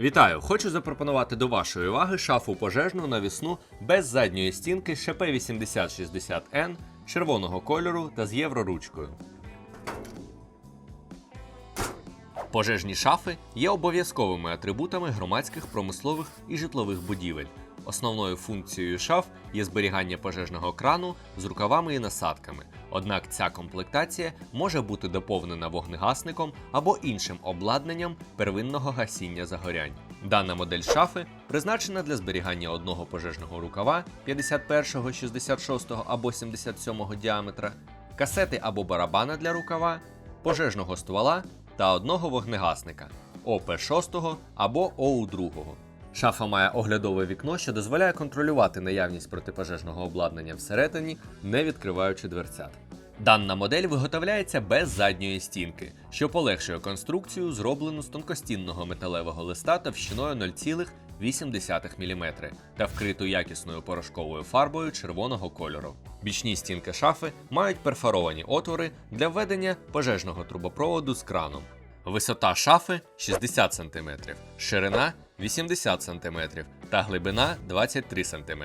Вітаю! Хочу запропонувати до вашої уваги шафу пожежну навісну без задньої стінки ШП 8060N червоного кольору та з євроручкою. Пожежні шафи є обов'язковими атрибутами громадських, промислових і житлових будівель. Основною функцією шаф є зберігання пожежного крану з рукавами і насадками. Однак ця комплектація може бути доповнена вогнегасником або іншим обладнанням первинного гасіння загорянь. Дана модель шафи призначена для зберігання одного пожежного рукава 51, 66 або 77 діаметра, касети або барабана для рукава, пожежного ствола та одного вогнегасника ОП-6 або ОУ-2. Шафа має оглядове вікно, що дозволяє контролювати наявність протипожежного обладнання всередині, не відкриваючи дверцят. Дана модель виготовляється без задньої стінки, що полегшує конструкцію, зроблену з тонкостінного металевого листа товщиною 0,8 мм та вкриту якісною порошковою фарбою червоного кольору. Бічні стінки шафи мають перфоровані отвори для введення пожежного трубопроводу з краном. Висота шафи 60 см, ширина 80 см та глибина 23 см.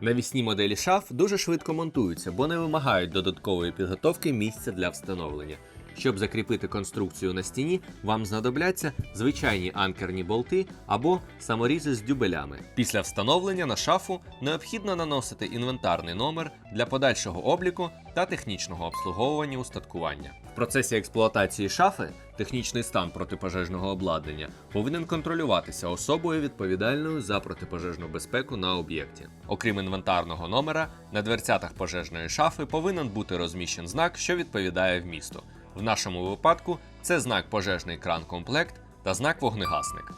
Навісні моделі шаф дуже швидко монтуються, бо не вимагають додаткової підготовки місця для встановлення. Щоб закріпити конструкцію на стіні, вам знадобляться звичайні анкерні болти або саморізи з дюбелями. Після встановлення на шафу необхідно наносити інвентарний номер для подальшого обліку та технічного обслуговування устаткування. В процесі експлуатації шафи технічний стан протипожежного обладнання повинен контролюватися особою відповідальною за протипожежну безпеку на об'єкті. Окрім інвентарного номера, на дверцятах пожежної шафи повинен бути розміщен знак, що відповідає вмісту. В нашому випадку це знак пожежний кран комплект та знак вогнегасник.